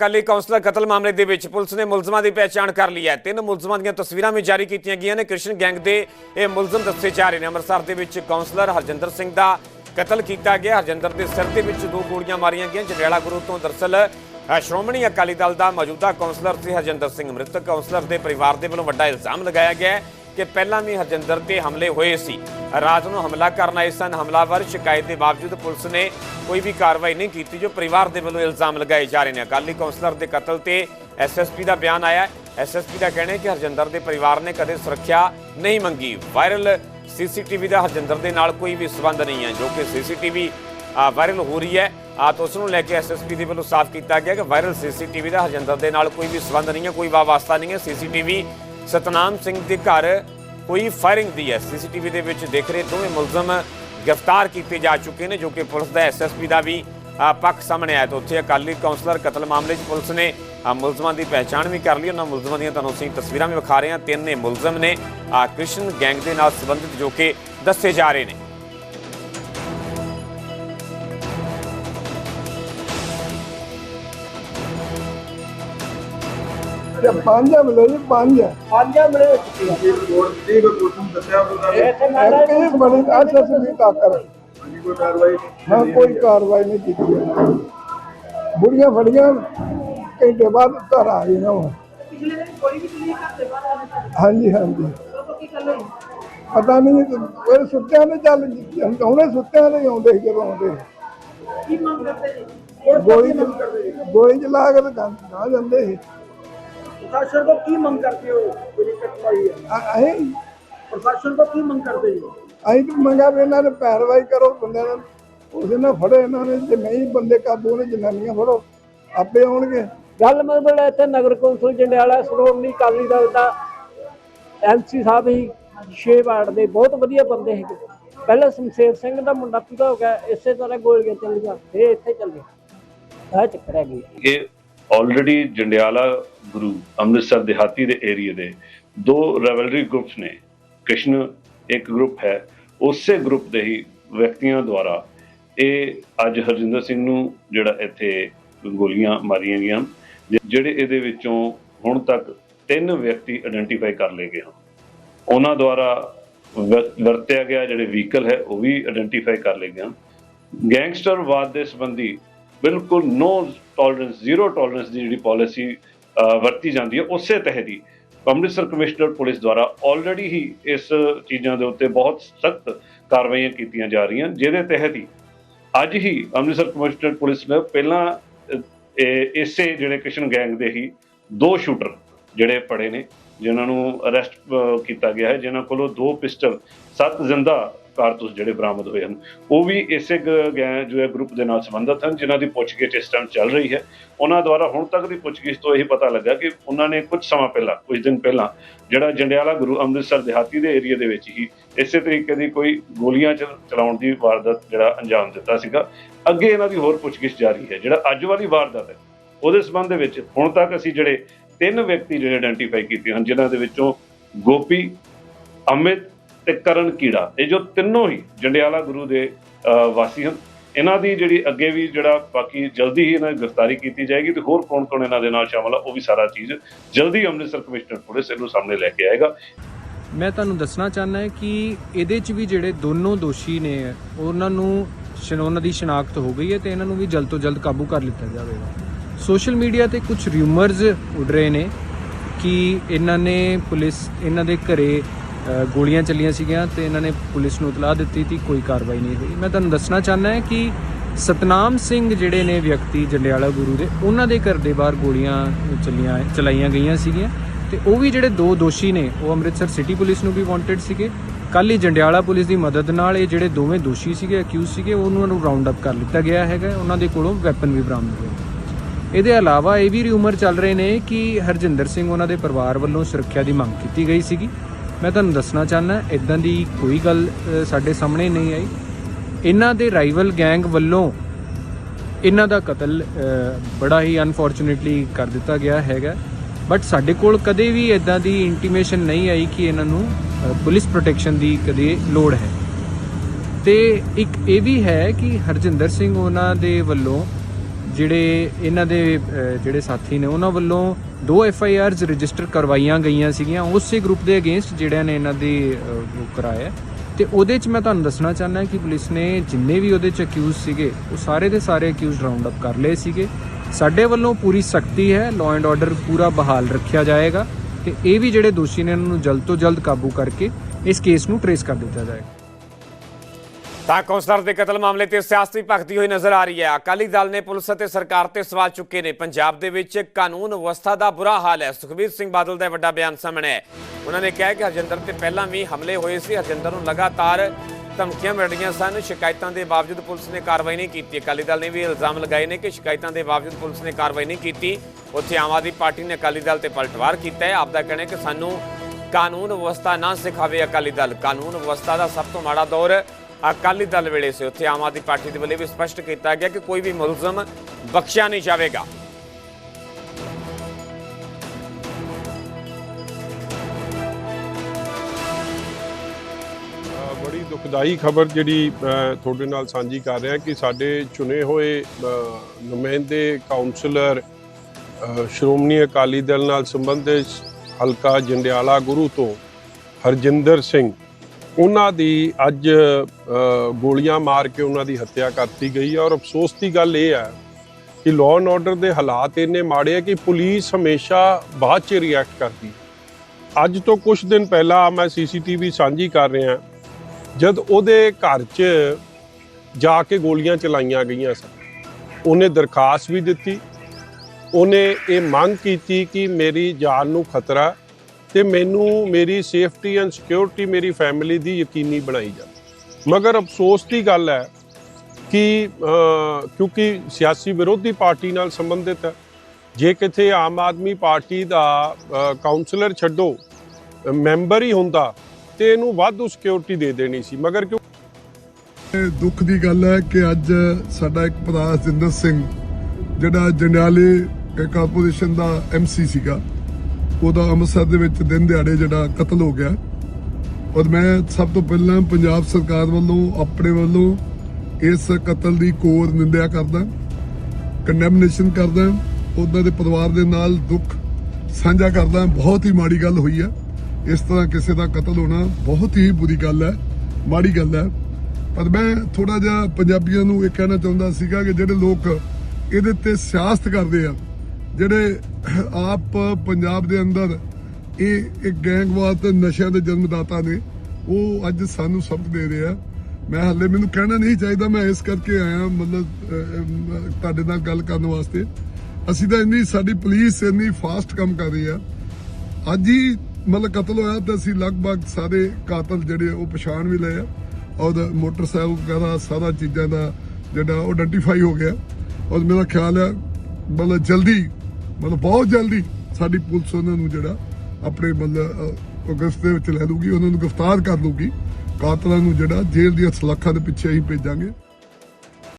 Akali councillor ਕਤਲ ਮਾਮਲੇ ਦੇ ਵਿੱਚ ਪੁਲਿਸ ਨੇ ਮੁਲਜ਼ਮਾਂ ਦੀ ਪਹਿਚਾਣ ਕਰ ਲਈ ਹੈ। ਤਿੰਨ ਮੁਲਜ਼ਮਾਂ ਦੀਆਂ ਤਸਵੀਰਾਂ ਵੀ ਜਾਰੀ ਕੀਤੀਆਂ ਗਈਆਂ ਨੇ। ਕ੍ਰਿਸ਼ਨ ਗੈਂਗ ਦੇ ਇਹ ਮੁਲਜ਼ਮ ਦੱਸੇ ਜਾ ਰਹੇ ਨੇ। ਅੰਮ੍ਰਿਤਸਰ ਦੇ ਵਿੱਚ ਕੌਂਸਲਰ ਹਰਜਿੰਦਰ ਸਿੰਘ ਦਾ ਕਤਲ ਕੀਤਾ ਗਿਆ। ਹਰਜਿੰਦਰ ਦੇ ਸਿਰ ਦੇ ਵਿੱਚ ਦੋ ਗੋਲੀਆਂ ਮਾਰੀਆਂ ਗਈਆਂ। ਜੰਡਿਆਲਾ ਗੁਰੂ ਤੋਂ ਦਰਸਲ ਸ਼੍ਰੋਮਣੀ ਅਕਾਲੀ ਦਲ ਦਾ ਮੌਜੂਦਾ ਕੌਂਸਲਰ ਸੀ ਹਰਜਿੰਦਰ ਸਿੰਘ। ਮ੍ਰਿਤਕ ਕੌਂਸਲਰ ਦੇ ਪਰਿਵਾਰ ਦੇ ਵੱਲੋਂ ਵੱਡਾ ਇਲਜ਼ਾਮ ਲਗਾਇਆ ਗਿਆ ਹੈ। ਕਿ ਪਹਿਲਾਂ ਵੀ ਹਰਜਿੰਦਰ ਤੇ ਹਮਲੇ ਹੋਏ ਸੀ। ਰਾਤ ਨੂੰ ਹਮਲਾ ਕਰਨ ਆਏ ਸਨ। ਹਮਲਾਵਰ ਸ਼ਿਕਾਇਤ ਦੇ ਬਾਵਜੂਦ ਪੁਲਿਸ ਨੇ ਕੋਈ ਵੀ ਕਾਰਵਾਈ ਨਹੀਂ ਕੀਤੀ, ਜੋ ਪਰਿਵਾਰ ਦੇ ਵੱਲੋਂ ਇਲਜ਼ਾਮ ਲਗਾਏ ਜਾ ਰਹੇ ਨੇ। ਅਕਾਲੀ ਕੌਂਸਲਰ ਦੇ ਕਤਲ ਤੇ ਐਸਐਸਪੀ ਦਾ ਬਿਆਨ ਆਇਆ। ਐਸਐਸਪੀ ਦਾ ਕਹਿਣਾ ਹੈ ਕਿ ਹਰਜਿੰਦਰ ਦੇ ਪਰਿਵਾਰ ਨੇ ਕਦੇ ਸੁਰੱਖਿਆ ਨਹੀਂ ਮੰਗੀ। ਵਾਇਰਲ ਸੀਸੀਟੀਵੀ ਦਾ ਹਰਜਿੰਦਰ ਦੇ ਨਾਲ ਕੋਈ ਵੀ ਸਬੰਧ ਨਹੀਂ ਹੈ, ਜੋ ਕਿ ਸੀਸੀਟੀਵੀ ਵਾਇਰਲ ਹੋ ਰਹੀ ਹੈ। ਆ ਤਾਂ ਉਸ ਨੂੰ ਲੈ ਕੇ ਐਸਐਸਪੀ ਦੇ ਵੱਲੋਂ ਸਾਫ਼ ਕੀਤਾ ਗਿਆ ਕਿ ਵਾਇਰਲ ਸੀਸੀਟੀਵੀ ਦਾ ਹਰਜਿੰਦਰ ਦੇ ਨਾਲ ਕੋਈ ਵੀ ਸਬੰਧ ਨਹੀਂ ਹੈ, ਕੋਈ ਵਾਸਤਾ ਨਹੀਂ ਹੈ। ਸੀਸੀਟੀਵੀ ਸਤਨਾਮ ਸਿੰਘ ਦੇ ਘਰ ਕੋਈ ਫਾਇਰਿੰਗ ਦੀ ਹੈ ਸੀਸੀਟੀਵੀ ਦੇ ਵਿੱਚ ਦੇਖ ਰਹੇ ਦੋਵੇਂ ਮੁਲਜ਼ਮ ਗ੍ਰਿਫਤਾਰ ਕੀਤੇ ਜਾ ਚੁੱਕੇ ਨੇ, ਜੋ ਕਿ ਪੁਲਿਸ ਦਾ ਐਸਐਸਪੀ ਦਾ ਵੀ ਪੱਖ ਸਾਹਮਣੇ ਆਇਆ ਤਾਂ ਉੱਥੇ ਅਕਾਲੀ ਕੌਂਸਲਰ ਕਤਲ ਮਾਮਲੇ 'ਚ ਪੁਲਿਸ ਨੇ ਮੁਲਜ਼ਮਾਂ ਦੀ ਪਹਿਚਾਣ ਵੀ ਕਰ ਲਈ। ਉਹਨਾਂ ਮੁਲਜ਼ਮਾਂ ਦੀਆਂ ਤੁਹਾਨੂੰ ਅਸੀਂ ਤਸਵੀਰਾਂ ਵੀ ਵਿਖਾ ਰਹੇ ਹਾਂ। ਤਿੰਨ ਨੇ ਮੁਲਜ਼ਮ ਨੇ ਕ੍ਰਿਸ਼ਨ ਗੈਂਗ ਦੇ ਨਾਲ ਸੰਬੰਧਿਤ ਜੋ ਕਿ ਦੱਸੇ ਜਾ ਰਹੇ ਨੇ। ਤੇ ਪੰਜ ਹਮਲੇ ਜੀ ਪੰਜ ਹੈ ਪੰਜ ਆ ਇਹ ਰਿਪੋਰਟ ਦੀ ਕੋਈ ਨੂੰ ਦੱਸਿਆ ਉਹਦਾ ਇੱਥੇ ਨਾਲੇ ਇੱਕ ਇਹ ਬੜੀ ਅੱਛਾ ਸੀ ਤਾਕਰ ਹਾਂਜੀ ਕੋਈ ਕਾਰਵਾਈ ਕੋਈ ਨਹੀਂ ਕੀਤੀ ਨੇ। ਬੁੜੀਆਂ ਫੜੀਆਂ ਘੰਟੇ ਬਾਅਦ ਘਰ ਆ ਗਈਆਂ ਕੋਈ ਆਉਂਦੇ ਹਾਂਜੀ ਹਾਂਜੀ। ਪਤਾ ਨਹੀਂ ਉਹ ਸੁੱਤਿਆਂ ਦੇ ਚੱਲ ਹੁਣੇ ਸੁੱਤਿਆਂ ਦੇ ਹੀ ਆਉਂਦੇ ਸੀ ਜਦੋਂ ਆਉਂਦੇ ਕੀ ਮੰਗ ਕਰਦੇ ਜੀ ਗੋਲੀ ਚ- ਗੋਲੀ ਚਲਾ ਕੇ ਤਾਂ ਨਾ ਜਾਂਦੇ ਸੀ। ਪ੍ਰਸ਼ਾਸਨ ਕੋ ਕੀ ਮੰਗ ਕਰਦੇ ਹੋ? ਜਿਹੜੀ ਹੋਈ ਹੈ? ਅਸੀਂ? ਪ੍ਰਸ਼ਾਸਨ ਕੋ ਕੀ ਮੰਗ ਕਰਦੇ ਹੋ? ਅਸੀਂ ਤਾਂ ਮੰਗਾ ਵੀ ਇਹਨਾਂ ਨੇ ਪੈਰਵਾਈ ਕਰੋ ਬੰਦਿਆਂ ਨੂੰ ਉਹਦੇ ਨਾਲ ਫੜੋ ਇਹਨਾਂ ਨੇ ਜੇ ਨਹੀਂ ਬੰਦੇ ਕਾਬੂ ਨੇ ਜਨਾਨੀਆਂ ਫੜੋ ਆਪੇ ਆਉਣਗੇ। ਗੱਲ ਮਤਲਬ ਇੱਥੇ ਨਗਰ ਕੌਂਸਲ ਜੰਡਿਆਲਾ ਸ਼੍ਰੋਮਣੀ ਅਕਾਲੀ ਦਲ ਦਾ ਐਮਸੀ ਸਾਹਿਬ ਹੀ ਛੇ ਵਾਰਡ ਦੇ ਬਹੁਤ ਵਧੀਆ ਬੰਦੇ ਹੈਗੇ। ਪਹਿਲਾਂ ਸ਼ਮਸ਼ੇਰ ਸਿੰਘ ਦਾ ਮੁੰਡਾ ਪੂਰਾ ਹੋ ਗਿਆ ਇਸੇ ਤਰ੍ਹਾਂ ਗੋਲੀਆਂ ਚੱਲੀਆਂ ਫੇਰ ਇੱਥੇ ਚੱਲੇ। ਆਹ ਚੱਕਰ ਹੈਗੀ। ਇਹ ਆਲਰੇਡੀ ਜੰਡਿਆਲਾ ਗੁਰੂ ਅੰਮ੍ਰਿਤਸਰ ਦਿਹਾਤੀ ਦੇ ਏਰੀਆ ਦੇ ਦੋ ਰੈਵਲਰੀ ਗਰੁੱਪਸ ਨੇ। ਕ੍ਰਿਸ਼ਨ ਇੱਕ ਗਰੁੱਪ ਹੈ, ਉਸੇ ਗਰੁੱਪ ਦੇ ਹੀ ਵਿਅਕਤੀਆਂ ਦੁਆਰਾ ਇਹ ਅੱਜ ਹਰਜਿੰਦਰ ਸਿੰਘ ਨੂੰ ਜਿਹੜਾ ਇੱਥੇ ਗੋਲੀਆਂ ਮਾਰੀਆਂ ਗਈਆਂ, ਜਿਹੜੇ ਇਹਦੇ ਵਿੱਚੋਂ ਹੁਣ ਤੱਕ ਤਿੰਨ ਵਿਅਕਤੀ ਆਇਡੈਂਟੀਫਾਈ ਕਰ ਲਏ ਗਏ ਹਨ। ਉਹਨਾਂ ਦੁਆਰਾ ਵਰਤਿਆ ਗਿਆ ਜਿਹੜੇ ਵਹੀਕਲ ਹੈ, ਉਹ ਵੀ ਆਇਡੈਂਟੀਫਾਈ ਕਰ ਲਏ ਗਏ ਹਨ। ਗੈਂਗਸਟਰਵਾਦ ਦੇ ਸੰਬੰਧੀ ਬਿਲਕੁਲ ਨੋ ਟੋਲਰੈਂਸ ਜ਼ੀਰੋ ਟੋਲਰੈਂਸ ਦੀ ਜਿਹੜੀ ਪਾਲਿਸੀ ਵਰਤੀ ਜਾਂਦੀ ਹੈ। ਉਸੇ ਤਹਿਤ ਹੀ ਅੰਮ੍ਰਿਤਸਰ ਕਮਿਸ਼ਨਰ ਪੁਲਿਸ ਦੁਆਰਾ ਆਲਰੇਡੀ ਹੀ ਇਸ ਚੀਜ਼ਾਂ ਦੇ ਉੱਤੇ ਬਹੁਤ ਸਖਤ ਕਾਰਵਾਈਆਂ ਕੀਤੀਆਂ ਜਾ ਰਹੀਆਂ। ਜਿਹਦੇ ਤਹਿਤ ਹੀ ਅੱਜ ਹੀ ਅੰਮ੍ਰਿਤਸਰ ਕਮਿਸ਼ਨਰ ਪੁਲਿਸ ਨੇ ਪਹਿਲਾਂ ਇਹ- ਇਸੇ ਜਿਹੜੇ ਕ੍ਰਿਸ਼ਨ ਗੈਂਗ ਦੇ ਹੀ ਦੋ ਸ਼ੂਟਰ ਜਿਹੜੇ ਫੜੇ ਨੇ, ਜਿਨ੍ਹਾਂ ਨੂੰ ਅਰੈਸਟ ਕੀਤਾ ਗਿਆ ਹੈ, ਜਿਨ੍ਹਾਂ ਕੋਲੋਂ ਦੋ ਪਿਸਟਲ, ਸੱਤ ਜ਼ਿੰਦਾ ਕਾਰਤੂਸ ਜਿਹੜੇ ਬਰਾਮਦ ਹੋਏ ਹਨ। ਉਹ ਵੀ ਇਸੇ ਗ- ਗੈਂ ਜੋ ਹੈ ਗਰੁੱਪ ਦੇ ਨਾਲ ਸੰਬੰਧਿਤ ਹਨ, ਜਿਨ੍ਹਾਂ ਦੀ ਪੁੱਛਗਿੱਛ ਇਸ ਟਾਈਮ ਚੱਲ ਰਹੀ ਹੈ। ਉਹਨਾਂ ਦੁਆਰਾ ਹੁਣ ਤੱਕ ਦੀ ਪੁੱਛਗਿੱਛ ਤੋਂ ਇਹ ਪਤਾ ਲੱਗਾ ਕਿ ਉਹਨਾਂ ਨੇ ਕੁਝ ਸਮਾਂ ਪਹਿਲਾਂ, ਕੁਝ ਦਿਨ ਪਹਿਲਾਂ ਜਿਹੜਾ ਜੰਡਿਆਲਾ ਗੁਰੂ ਅੰਮ੍ਰਿਤਸਰ ਦਿਹਾਤੀ ਦੇ ਏਰੀਆ ਦੇ ਵਿੱਚ ਹੀ ਇਸੇ ਤਰੀਕੇ ਦੀ ਕੋਈ ਗੋਲੀਆਂ ਚਲ- ਚਲਾਉਣ ਦੀ ਵਾਰਦਾਤ ਜਿਹੜਾ ਅੰਜਾਮ ਦਿੱਤਾ ਸੀਗਾ। ਅੱਗੇ ਇਹਨਾਂ ਦੀ ਹੋਰ ਪੁੱਛਗਿੱਛ ਜਾਰੀ ਹੈ। ਜਿਹੜਾ ਅੱਜ ਵਾਲੀ ਵਾਰਦਾਤ ਹੈ, ਉਹਦੇ ਸੰਬੰਧ ਦੇ ਵਿੱਚ ਹੁਣ ਤੱਕ ਅਸੀਂ ਜਿਹੜੇ ਤਿੰਨ ਵਿਅਕਤੀ ਜਿਹੜੇ ਆਇਡੈਂਟੀਫਾਈ ਕੀਤੇ ਹਨ, ਜਿਨ੍ਹਾਂ ਦੇ ਵਿੱਚੋਂ ਗੋਪੀ, ਅਮਿਤ ਤੇ ਕਰਨ ਕੀੜਾ। ਇਹ ਜੋ ਤਿੰਨੋਂ ਹੀ ਜੰਡਿਆਲਾ ਗੁਰੂ ਦੇ ਵਾਸੀ ਹਨ, ਇਹਨਾਂ ਦੀ ਜਿਹੜੀ ਅੱਗੇ ਵੀ ਜਿਹੜਾ ਬਾਕੀ ਜਲਦੀ ਹੀ ਇਹਨਾਂ ਦੀ ਗ੍ਰਿਫਤਾਰੀ ਕੀਤੀ ਜਾਏਗੀ ਤੇ ਹੋਰ ਕੌਣ ਕੌਣ ਇਹਨਾਂ ਦੇ ਨਾਲ ਸ਼ਾਮਲ ਆ, ਉਹ ਵੀ ਸਾਰਾ ਚੀਜ਼ ਜਲਦੀ ਅੰਮ੍ਰਿਤਸਰ ਕਮਿਸ਼ਨਰ ਪੁਲਿਸ ਇਹਨੂੰ ਸਾਹਮਣੇ ਲੈ ਕੇ ਆਏਗਾ। ਮੈਂ ਤੁਹਾਨੂੰ ਦੱਸਣਾ ਚਾਹੁੰਦਾ ਹਾਂ ਕਿ ਇਹਦੇ 'ਚ ਵੀ ਜਿਹੜੇ ਦੋਨੋਂ ਦੋਸ਼ੀ ਨੇ, ਉਹਨਾਂ ਨੂੰ ਸ਼ਨ- ਉਹਨਾਂ ਦੀ ਸ਼ਨਾਖਤ ਹੋ ਗਈ ਹੈ ਤੇ ਇਹਨਾਂ ਨੂੰ ਵੀ ਜਲਦ ਤੋਂ ਜਲਦ ਕਾਬੂ ਕਰ ਲਿੱਤਾ ਜਾਵੇਗਾ। ਸੋਸ਼ਲ ਮੀਡੀਆ ਤੇ ਕੁਝ ਰਿਊਮਰਸ ਉੱਡ ਰਹੇ ਨੇ ਕਿ ਇਹਨਾਂ ਨੇ ਪੁਲਿਸ, ਇਹਨਾਂ ਦੇ ਘਰੇ ਗੋਲੀਆਂ ਚੱਲੀਆਂ ਸੀਗੀਆਂ ਤੇ ਇਹਨਾਂ ਨੇ ਪੁਲਿਸ ਨੂੰ ਇਤਲਾਹ ਦਿੱਤੀ ਸੀ ਕੋਈ ਕਾਰਵਾਈ ਨਹੀਂ ਹੋਈ। ਮੈਂ ਤੁਹਾਨੂੰ ਦੱਸਣਾ ਚਾਹੁੰਦਾ ਹਾਂ ਕਿ ਸਤਨਾਮ ਸਿੰਘ ਜਿਹੜੇ ਨੇ ਵਿਅਕਤੀ ਜੰਡਿਆਲਾ ਗੁਰੂ ਦੇ, ਉਹਨਾਂ ਦੇ ਘਰ ਦੇ ਬਾਹਰ ਗੋਲੀਆਂ ਚੱਲੀਆਂ, ਚਲਾਈਆਂ ਗਈਆਂ ਸੀਗੀਆਂ ਤੇ ਉਹ ਵੀ ਜਿਹੜੇ ਦੋ ਦੋਸ਼ੀ ਨੇ, ਉਹ ਅੰਮ੍ਰਿਤਸਰ ਸਿਟੀ ਪੁਲਿਸ ਨੂੰ ਵੀ ਵਾਂਟਡ ਸੀਗੇ। ਕੱਲ ਹੀ ਜੰਡਿਆਲਾ ਪੁਲਿਸ ਦੀ ਮਦਦ ਨਾਲ ਇਹ ਜਿਹੜੇ ਦੋਵੇਂ ਦੋਸ਼ੀ ਸੀਗੇ ਅਕਿਊਜ਼ ਸੀਗੇ ਉਹਨਾਂ ਨੂੰ ਰਾਉਂਡ ਅਪ ਕਰ ਲਿੱਤਾ ਗਿਆ ਹੈਗਾ। ਉਹਨਾਂ ਦੇ ਕੋਲੋਂ ਵੈਪਨ ਵੀ ਬਰਾਮਦ ਹੋਏ। ਇਹਦੇ ਇਲਾਵਾ ਇਹ ਵੀ ਰਿਊਮਰ ਚੱਲ ਰਹੇ ਨੇ ਕਿ ਹਰਜਿੰਦਰ ਸਿੰਘ ਉਹਨਾਂ ਦੇ ਪਰਿਵਾਰ ਵੱਲੋਂ ਸੁਰੱਖਿਆ ਦੀ ਮੰਗ ਕੀਤੀ ਗਈ ਸੀਗੀ। ਮੈਂ ਤੁਹਾਨੂੰ ਦੱਸਣਾ ਚਾਹੁੰਦਾ ਇਦਾਂ ਦੀ ਕੋਈ ਗੱਲ ਸਾਡੇ ਸਾਹਮਣੇ ਨਹੀਂ ਆਈ। ਇਹਨਾਂ ਦੇ ਰਾਈਵਲ ਗੈਂਗ ਵੱਲੋਂ ਇਹਨਾਂ ਦਾ ਕਤਲ ਬੜਾ ਹੀ ਅਨਫੋਰਚੂਨੇਟਲੀ ਕਰ ਦਿੱਤਾ ਗਿਆ ਹੈਗਾ। ਬਟ ਸਾਡੇ ਕੋਲ ਕਦੇ ਵੀ ਇਦਾਂ ਦੀ ਇੰਟੀਮੇਸ਼ਨ ਨਹੀਂ ਆਈ ਕਿ ਇਹਨਾਂ ਨੂੰ ਪੁਲਿਸ ਪ੍ਰੋਟੈਕਸ਼ਨ ਦੀ ਕਦੇ ਲੋੜ ਹੈ। ਤੇ ਇੱਕ ਇਹ ਵੀ ਹੈ ਕਿ ਹਰਜਿੰਦਰ ਸਿੰਘ ਉਹਨਾਂ ਦੇ ਵੱਲੋਂ ਜਿਹੜੇ ਇਹਨਾਂ ਦੇ ਜਿਹੜੇ ਸਾਥੀ ਨੇ ਉਹਨਾਂ ਵੱਲੋਂ ਦੋ ਐਫ ਆਈ ਆਰਜ਼ ਰਜਿਸਟਰ ਕਰਵਾਈਆਂ ਗਈਆਂ ਸੀਗੀਆਂ ਉਸੇ ਗਰੁੱਪ ਦੇ ਅਗੇਂਸਟ ਜਿਹੜਿਆਂ ਨੇ ਇਹਨਾਂ ਦੀ ਅਹ, ਉਹ ਕਰਾਇਆ ਤੇ ਉਹਦੇ ਚ ਮੈਂ ਤੁਹਾਨੂੰ ਦੱਸਣਾ ਚਾਹੁੰਦਾ ਕਿ ਪੁਲਿਸ ਨੇ ਜਿੰਨੇ ਵੀ ਉਹਦੇ ਚ ਅਕਿਊਜ਼ ਸੀਗੇ ਉਹ ਸਾਰੇ ਦੇ ਸਾਰੇ ਅਕਿਊਜ਼ ਰਾਉਂਡ ਅਪ ਕਰ ਲਏ ਸੀਗੇ। ਸਾਡੇ ਵੱਲੋਂ ਪੂਰੀ ਸਖਤੀ ਹੈ ਲਾਅ ਐਂਡ ਆਰਡਰ ਪੂਰਾ ਬਹਾਲ ਰੱਖਿਆ ਜਾਏਗਾ ਤੇ ਇਹ ਵੀ ਜਿਹੜੇ ਦੋਸ਼ੀ ਨੇ ਇਹਨਾਂ ਨੂੰ ਜਲਦ ਤੋਂ ਜਲਦ ਕਾਬੂ ਕਰਕੇ ਇਸ ਕੇਸ ਨੂੰ ਟਰੇਸ ਕਰ ਦਿੱਤਾ ਜਾਏਗਾ। ਤਾਂ ਕੌਂਸਲਰ ਦੇ ਕਤਲ ਮਾਮਲੇ ਤੇ ਸਿਆਸਤ ਭਖਦੀ ਹੋਈ ਨਜ਼ਰ ਆ ਰਹੀ ਹੈ। ਅਕਾਲੀ ਦਲ ਨੇ ਪੁਲਿਸ ਅਤੇ ਸਰਕਾਰ ਤੇ ਸਵਾਲ ਚੁੱਕੇ ਨੇ। ਪੰਜਾਬ ਦੇ ਵਿੱਚ ਕਾਨੂੰਨ ਵਿਵਸਥਾ ਦਾ ਬੁਰਾ ਹਾਲ ਹੈ। ਸੁਖਬੀਰ ਸਿੰਘ ਬਾਦਲ ਦਾ ਵੱਡਾ ਬਿਆਨ ਸਾਹਮਣੇ ਹੈ। ਉਹਨਾਂ ਨੇ ਕਿਹਾ ਕਿ ਹਰਜਿੰਦਰ ਤੇ ਪਹਿਲਾਂ ਵੀ ਹਮਲੇ ਹੋਏ ਸੀ। ਹਰਜਿੰਦਰ ਨੂੰ ਲਗਾਤਾਰ ਧਮਕੀਆਂ ਮਿਲ ਰਹੀਆਂ ਸਨ। ਸ਼ਿਕਾਇਤਾਂ ਦੇ ਬਾਵਜੂਦ ਪੁਲਿਸ ਨੇ ਕਾਰਵਾਈ ਨਹੀਂ ਕੀਤੀ। ਅਕਾਲੀ ਦਲ ਨੇ ਵੀ ਇਲਜ਼ਾਮ ਲਗਾਏ ਨੇ ਕਿ ਸ਼ਿਕਾਇਤਾਂ ਦੇ ਬਾਵਜੂਦ ਪੁਲਿਸ ਨੇ ਕਾਰਵਾਈ ਨਹੀਂ ਕੀਤੀ। ਉੱਥੇ ਆਮ ਆਦਮੀ ਪਾਰਟੀ ਨੇ ਅਕਾਲੀ ਦਲ ਤੇ ਪਲਟਵਾਰ ਕੀਤਾ ਹੈ। ਆਪਦਾ ਕਹਿਣਾ ਹੈ ਕਿ ਸਾਨੂੰ ਕਾਨੂੰਨ ਵਿਵਸਥਾ ਨਾ ਸਿਖਾਵੇ ਅਕਾਲੀ ਦਲ। ਕਾਨੂੰਨ ਵਿਵਸਥਾ ਦਾ ਸਭ ਤੋਂ ਮਾੜਾ ਦੌਰ ਅਕਾਲੀ ਦਲ ਵੇਲੇ ਸੀ। ਉੱਥੇ ਆਮ ਆਦਮੀ ਪਾਰਟੀ ਦੇ ਵੱਲੋਂ ਵੀ ਸਪਸ਼ਟ ਕੀਤਾ ਗਿਆ ਕਿ ਕੋਈ ਵੀ ਮੁਲਜ਼ਮ ਬਖਸ਼ਿਆ ਨਹੀਂ ਜਾਵੇਗਾ। ਬੜੀ ਦੁਖਦਾਈ ਖਬਰ ਜਿਹੜੀ ਅ, ਤੁਹਾਡੇ ਨਾਲ ਸਾਂਝੀ ਕਰ ਰਿਹਾ ਕਿ ਸਾਡੇ ਚੁਣੇ ਹੋਏ ਨੁਮਾਇੰਦੇ ਕਾਉਂਸਲਰ ਸ਼੍ਰੋਮਣੀ ਅਕਾਲੀ ਦਲ ਨਾਲ ਸੰਬੰਧਿਤ ਹਲਕਾ ਜੰਡਿਆਲਾ ਗੁਰੂ ਤੋਂ ਹਰਜਿੰਦਰ ਸਿੰਘ ਉਹਨਾਂ ਦੀ ਅੱਜ ਗੋਲੀਆਂ ਮਾਰ ਕੇ ਉਹਨਾਂ ਦੀ ਹੱਤਿਆ ਕਰਤੀ ਗਈ ਹੈ ਔਰ ਅਫਸੋਸ ਦੀ ਗੱਲ ਇਹ ਹੈ ਕਿ ਲਾਅ ਐਂਡ ਆਰਡਰ ਦੇ ਹਾਲਾਤ ਇੰਨੇ ਮਾੜੇ ਆ ਕਿ ਪੁਲਿਸ ਹਮੇਸ਼ਾ ਬਾਅਦ ਚ ਰਿਐਕਟ ਕਰਦੀ ਅੱਜ ਤੋਂ ਕੁਝ ਦਿਨ ਪਹਿਲਾਂ ਮੈਂ ਸੀਸੀਟੀਵੀ ਸਾਂਝੀ ਕਰ ਰਿਹਾ ਜਦ ਉਹਦੇ ਘਰ 'ਚ ਜਾ ਕੇ ਗੋਲੀਆਂ ਚਲਾਈਆਂ ਗਈਆਂ ਸਨ, ਉਹਨੇ ਦਰਖਾਸਤ ਵੀ ਦਿੱਤੀ, ਉਹਨੇ ਇਹ ਮੰਗ ਕੀਤੀ ਕਿ ਮੇਰੀ ਜਾਨ ਨੂੰ ਖਤਰਾ ਤੇ ਮੈਨੂੰ ਮੇਰੀ ਸੇਫਟੀ ਐਂਡ ਸਿਕਿਉਰਿਟੀ ਮੇਰੀ ਫੈਮਿਲੀ ਦੀ ਯਕੀਨੀ ਬਣਾਈ ਜਾਵੇ। ਮਗਰ ਅਫਸੋਸ ਦੀ ਗੱਲ ਹੈ ਕਿ ਕਿਉਂਕਿ ਸਿਆਸੀ ਵਿਰੋਧੀ ਪਾਰਟੀ ਨਾਲ ਸੰਬੰਧਿਤ ਹੈ ਜੇ ਕਿਤੇ ਆਮ ਆਦਮੀ ਪਾਰਟੀ ਦਾ ਅ, ਕਾਉਂਸਲਰ ਛੱਡੋ ਮੈਂਬਰ ਹੀ ਹੁੰਦਾ ਤੇ ਇਹਨੂੰ ਵਾਧੂ ਸਿਕਿਉਰਿਟੀ ਦੇ ਦੇਣੀ ਸੀ। ਮਗਰ ਕਿਉਂ ਦੁੱਖ ਦੀ ਗੱਲ ਹੈ ਕਿ ਅੱਜ ਸਾਡਾ ਇੱਕ ਭਰਾ ਜਿੰਦਰ ਸਿੰਘ ਜਿਹੜਾ ਜੰਡਿਆਲੇ ਕਾਰਪੋਰੇਸ਼ਨ ਦਾ ਐਮਸੀ ਸੀਗਾ ਉਹਦਾ ਅੰਮ੍ਰਿਤਸਰ ਦੇ ਵਿੱਚ ਦਿਨ ਦਿਹਾੜੇ ਜਿਹੜਾ ਕਤਲ ਹੋ ਗਿਆ। ਔਰ ਮੈਂ ਸਭ ਤੋਂ ਪਹਿਲਾਂ ਪੰਜਾਬ ਸਰਕਾਰ ਵੱਲੋਂ, ਆਪਣੇ ਵੱਲੋਂ ਇਸ ਕਤਲ ਦੀ ਕੋਰ ਨਿੰਦਿਆ ਕਰਦਾ ਕੰਡੈਮਨੇਸ਼ਨ ਕਰਦਾ, ਉਹਨਾਂ ਦੇ ਪਰਿਵਾਰ ਦੇ ਨਾਲ ਦੁੱਖ ਸਾਂਝਾ ਕਰਦਾ। ਬਹੁਤ ਹੀ ਮਾੜੀ ਗੱਲ ਹੋਈ ਹੈ। ਇਸ ਤਰ੍ਹਾਂ ਕਿਸੇ ਦਾ ਕਤਲ ਹੋਣਾ ਬਹੁਤ ਹੀ ਬੁਰੀ ਗੱਲ ਹੈ, ਮਾੜੀ ਗੱਲ ਹੈ। ਪਰ ਮੈਂ ਥੋੜਾ ਜਿਹਾ ਪੰਜਾਬੀਆਂ ਨੂੰ ਇਹ ਕਹਿਣਾ ਚਾਹੁੰਦਾ ਸੀਗਾ ਕਿ ਜਿਹੜੇ ਲੋਕ ਇਹਦੇ ਤੇ ਸਿਆਸਤ ਕਰਦੇ ਆ ਜਿਹੜੇ ਆਪ ਪੰਜਾਬ ਦੇ ਅੰਦਰ ਇਹ ਇੱਕ ਗੈਂਗਵਾਦ ਤੇ ਨਸ਼ਿਆਂ ਦੇ ਜਨਮਦਾਤਾ ਨੇ, ਉਹ ਅੱਜ ਸਾਨੂੰ ਸਬਕ ਦੇ ਰਹੇ ਆ। ਮੈਂ ਹੱਲੇ ਮੈਨੂੰ ਕਹਿਣਾ ਨਹੀਂ ਚਾਹੀਦਾ, ਮੈਂ ਇਸ ਕਰਕੇ ਆਇਆ ਮਤਲਬ ਤੁਹਾਡੇ ਨਾਲ ਗੱਲ ਕਰਨ ਵਾਸਤੇ। ਅਸੀਂ ਤਾਂ ਇੰਨੀ ਸਾਡੀ ਪੁਲਿਸ ਇੰਨੀ ਫਾਸਟ ਕੰਮ ਕਰ ਰਹੀ ਆ। ਅੱਜ ਹੀ ਮਤਲਬ ਕਤਲ ਹੋਇਆ ਤਾਂ ਅਸੀਂ ਲਗਭਗ ਸਾਰੇ ਕਾਤਲ ਜਿਹੜੇ ਉਹ ਪਛਾਣ ਵੀ ਲਏ ਆ। ਔਰ ਮੋਟਰਸਾਈਕਲ ਵਗੈਰਾ ਸਾਰਾ ਚੀਜ਼ਾਂ ਦਾ ਜਿਹੜਾ ਉਹ ਆਇਡੈਂਟੀਫਾਈ ਹੋ ਗਿਆ। ਔਰ ਮੇਰਾ ਖਿਆਲ ਹੈ ਮਤਲਬ ਜਲਦੀ ਮਤਲਬ ਬਹੁਤ ਜਲਦੀ ਸਾਡੀ ਪੁਲਿਸ ਉਹਨਾਂ ਨੂੰ ਜਿਹੜਾ ਆਪਣੇ ਮਤਲਬ ਅਗਸਤ ਦੇ ਵਿੱਚ ਲੈ ਲੂਗੀ ਉਹਨਾਂ ਨੂੰ ਗ੍ਰਿਫਤਾਰ ਕਰ ਲੂਗੀ ਕਾਤਲਾਂ ਨੂੰ ਜਿਹੜਾ ਜੇਲ੍ਹ ਦੀਆਂ ਸਲਾਖਾਂ ਦੇ ਪਿੱਛੇ ਹੀ ਭੇਜਾਂਗੇ।